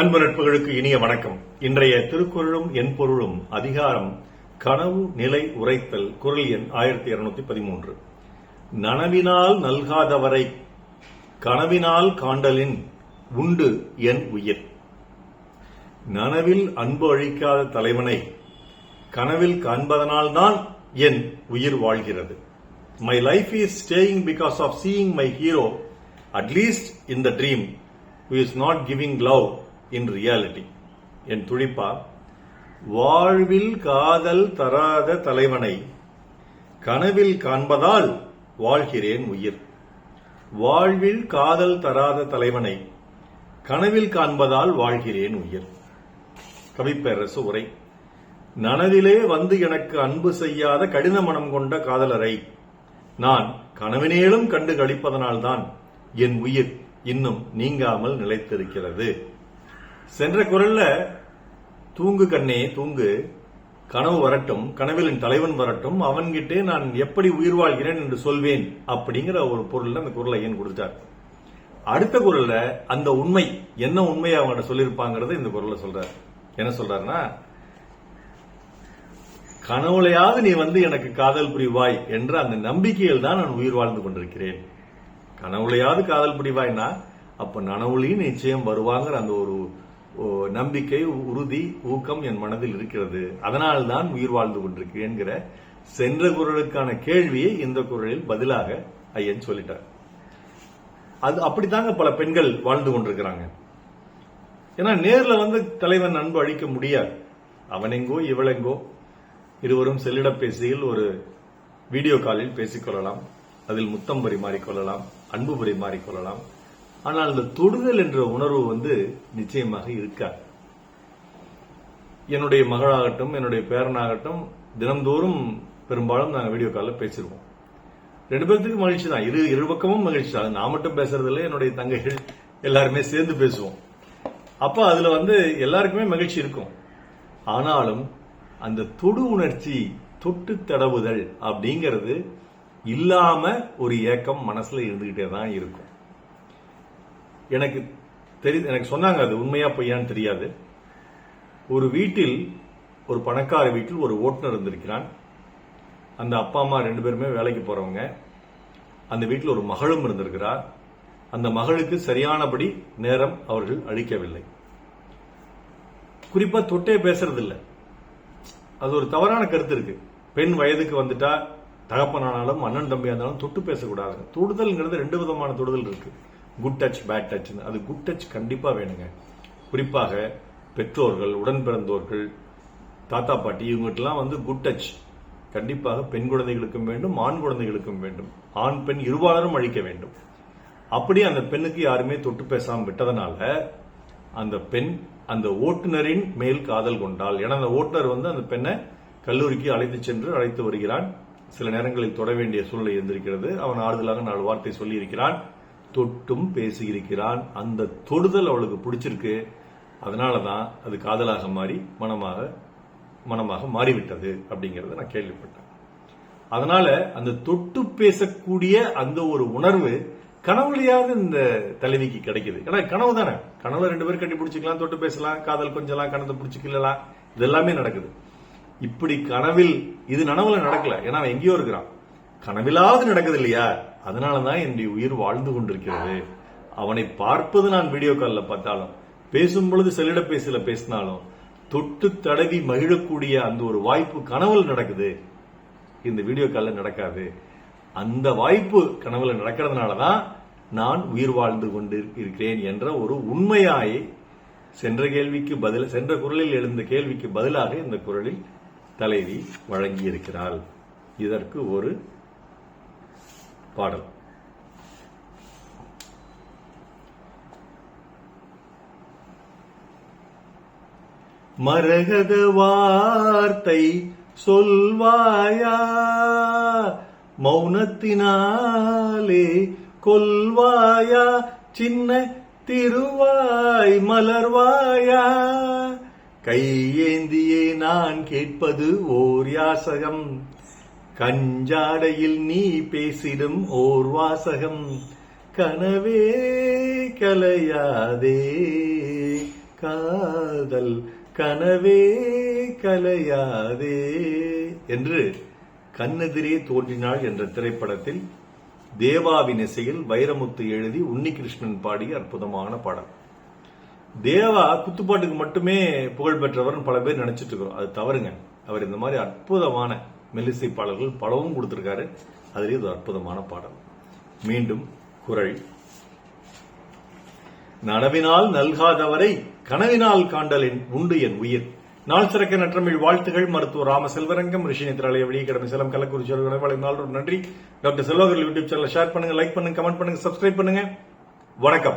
அன்பு நட்புகளுக்கு இனிய வணக்கம். இன்றைய திருக்குறளும் என் பொருளும் அதிகாரம் கனவு நிலை உரைத்தல் குரல் எண் ஆயிரத்தி இருநூத்தி பதிமூன்று. நனவினால் நல்காதவரை கனவினால் காண்டலின் உண்டு என் உயிர். நனவில் அன்பு அழிக்காத தலைவனை கனவில் காண்பதனால்தான் என் உயிர் வாழ்கிறது. My life is staying because of seeing my hero at least in the dream who is not giving love in reality என் துடிப்பா வாழ்வில் காதல் தராத தலைவனை கனவில் காண்பதால் வாழ்கிறேன் உயிர். வாழ்வில் காதல் தராத தலைவனை கனவில் காண்பதால் வாழ்கிறேன் உயிர். கவிப்பேரசு உரை. நனவிலே வந்து எனக்கு அன்பு செய்யாத கடின மனம் கொண்ட காதலரை நான் கனவினேலும் கண்டு கழிப்பதனால்தான் என் உயிர் இன்னும் நீங்காமல் நிலைத்திருக்கிறது. சென்ற குரல்ல தூங்கு கண்ணே தூங்கு. கனவு வரட்டும் கனவிலின் தலைவன் வரட்டும் அவன்கிட்டே நான் எப்படி உயிர் வாழ்கிறேன் என்று சொல்வேன் அப்படிங்கிற ஒரு பொருள்ல அந்த குரலை ஏன் கொடுத்தார். அடுத்த குரல்ல அந்த உண்மை என்ன உண்மையை அவங்க சொல்லியிருப்பாங்கிறத இந்த குரல்ல சொல்றார். என்ன சொல்றாருன்னா கனவுலையாவது நீ வந்து எனக்கு காதல் புரிவாய் என்ற அந்த நம்பிக்கையில் தான் நான் உயிர் வாழ்ந்து கொண்டிருக்கிறேன். கனவுலையாவது காதல் புரிவாய்னா அப்ப நனவுலையும் நிச்சயம் வருவாங்கிற அந்த ஒரு நம்பிக்கை உறுதி ஊக்கம் என் மனதில் இருக்கிறது. அதனால் தான் உயிர் வாழ்ந்து கொண்டிருக்கிறேன்கிற சென்ற குரலுக்கான கேள்வியை இந்த குரலில் பதிலாக ஐயன் சொல்லிட்டார். அது அப்படித்தாங்க பல பெண்கள் வாழ்ந்து கொண்டிருக்கிறாங்க. ஏன்னா நேர்ல வந்து தலைவன் அன்பு அழிக்க முடியாது. அவனெங்கோ இவளெங்கோ இருவரும் செல்லிடப்பேசியில் ஒரு வீடியோ காலில் பேசிக்கொள்ளலாம். அதில் முத்தம் பரிமாறிக்கொள்ளலாம். அன்பு பரிமாறிக்கொள்ளலாம். ஆனால் அந்த தொடுதல் என்ற உணர்வு வந்து நிச்சயமாக இருக்காது. என்னுடைய மகளாகட்டும் என்னுடைய பேரனாகட்டும் தினம்தோறும் பெரும்பாலும் நாங்கள் வீடியோ காலில் பேசிடுவோம் ரெண்டு பேர்த்துக்கும் மகிழ்ச்சி தான். இரு இரு பக்கமும் மகிழ்ச்சி தான். நான் மட்டும் பேசுறதில்ல என்னுடைய தங்கைகள் எல்லாருமே சேர்ந்து பேசுவோம். அப்போ அதில் வந்து எல்லாருக்குமே மகிழ்ச்சி இருக்கும். ஆனாலும் அந்த தொடு உணர்ச்சி தொட்டு தடவுதல் அப்படிங்கிறது இல்லாம ஒரு ஏக்கம் மனசுல இருந்துகிட்டே தான் இருக்கும். எனக்கு தெரி எனக்கு சொன்னாங்க அது உண்மையா பொய்யான்னு தெரியாது. ஒரு வீட்டில் ஒரு பணக்கார வீட்டில் ஒரு ஓட்டுநர் இருந்திருக்கிறான். அந்த அப்பா அம்மா ரெண்டு பேருமே வேலைக்கு போறவங்க. அந்த வீட்டில் ஒரு மகளும் இருந்திருக்கிறார் அந்த மகளுக்கு சரியானபடி நேரம் அவர்கள் அளிக்கவில்லை. குறிப்பா தொட்டே பேசுறது இல்லை அது ஒரு தவறான கருத்து இருக்கு. பெண் வயதுக்கு வந்துட்டா தகப்பனானாலும் அண்ணன் தம்பியா இருந்தாலும் தொட்டு பேசக்கூடாது தொடுதல்ங்கிறது ரெண்டு விதமான தொடுதல் இருக்கு. குட் டச் பேட் டச் அது குட் டச் கண்டிப்பாக வேணுங்க. குறிப்பாக பெற்றோர்கள் உடன் பிறந்தோர்கள் தாத்தா பாட்டி இவங்ககிட்டலாம் வந்து குட் டச் கண்டிப்பாக பெண் குழந்தைகளுக்கும் வேண்டும் ஆண் குழந்தைகளுக்கும் வேண்டும். ஆண் பெண் இருபாலரும் அழிக்க வேண்டும். அப்படி அந்த பெண்ணுக்கு யாருமே தொட்டு பேசாமல் விட்டதனால அந்த பெண் அந்த ஓட்டுநரின் மேல் காதல் கொண்டால் ஏன்னா அந்த ஓட்டுநர் வந்து அந்த பெண்ணை கல்லூரிக்கு அழைத்து சென்று அழைத்து வருகிறான். சில நேரங்களில் தொட வேண்டிய சூழ்நிலை இருந்திருக்கிறது. அவன் ஆறுதலாக நாலு வார்த்தை சொல்லி இருக்கிறான் தொட்டும் பேசியிருக்கிறான். அந்த தொடுதல் அவளுக்கு பிடிச்சிருக்கு. அதனாலதான் அது காதலாக மாறி மனமாக மனமாக மாறிவிட்டது அப்படிங்கிறத நான் கேள்விப்பட்டேன். அதனால அந்த தொட்டு பேசக்கூடிய அந்த ஒரு உணர்வு கனவுலையாவது இந்த தலைவிக்கு கிடைக்குது. ஏன்னா கனவு தானே. கனவுல ரெண்டு பேரும் கட்டி பிடிச்சிக்கலாம் தொட்டு பேசலாம் காதல் கொஞ்சலாம் கணத்தை பிடிச்சிக்கலாம் இது எல்லாமே நடக்குது. இப்படி கனவில் இது நனவுல நடக்கல. ஏன்னா அவன் எங்கேயோ இருக்கிறான். கனவிலாவது நடக்குது இல்லையா அதனாலதான் என்னுடைய உயிர் வாழ்ந்து கொண்டிருக்கிறது. அவனை பார்ப்பது நான் வீடியோ காலில் பார்த்தாலும் பேசும் பொழுது செல்லிட பேசல பேசினாலும் தொட்டு தடவி மகிழக்கூடிய அந்த ஒரு வாய்ப்பு கனவுல நடக்குது. இந்த வீடியோ காலில் நடக்காது. அந்த வாய்ப்பு கனவுல நடக்கிறதுனாலதான் நான் உயிர் வாழ்ந்து கொண்டு இருக்கிறேன் என்ற ஒரு உண்மையாய் சென்ற கேள்விக்கு பதில் சென்ற குரலில் எழுந்த கேள்விக்கு பதிலாக இந்த குரலில் தலைவி வழங்கியிருக்கிறாள். இதற்கு ஒரு பாடல். மரகத வார்த்தை சொல்வாயா? மௌனத்தினாலே கொல்வாயா? சின்ன திருவாய் மலர்வாயா? கையேந்தியே நான் கேட்பது ஓர் யாசகம். கஞ்சாடையில் நீ பேசிடும் ஓர் வாசகம். கனவே கலையாதே. காதல் கனவே கலையாதே. என்று கண்ணெதிரே தோன்றினாள் என்ற திரைப்படத்தில் தேவாவின் இசையில் வைரமுத்து எழுதி உன்னிகிருஷ்ணன் பாடிய அற்புதமான பாடல். தேவா குத்துப்பாட்டுக்கு மட்டுமே புகழ் பெற்றவர்னு பல பேர் நினைச்சிட்டு இருக்கிறோம். அது தவறுங்க. அவர் இந்த மாதிரி அற்புதமான மெல்லிசை பாடல்கள் பலவும் கொடுத்துருக்காரு. அதுலேயே ஒரு அற்புதமான பாடல். மீண்டும் குரல். நனவினால் நல்காதவரை கனவினால் காண்டலின் உண்டு என் உயிர். நாள் சிறக்க நற்றமிழ் வாழ்த்துகள். மருத்துவர் ராம செல்வரங்கம் ரிஷி நித்ராலய வெளியிடமை சேலம் கள்ளக்குறிச்சி அவர்களை நாள் நன்றி. Doctor Selvakar YouTube channel share பண்ணுங்க லைக் பண்ணுங்க கமெண்ட் பண்ணுங்க சப்ஸ்கிரைப் பண்ணுங்க. வணக்கம்.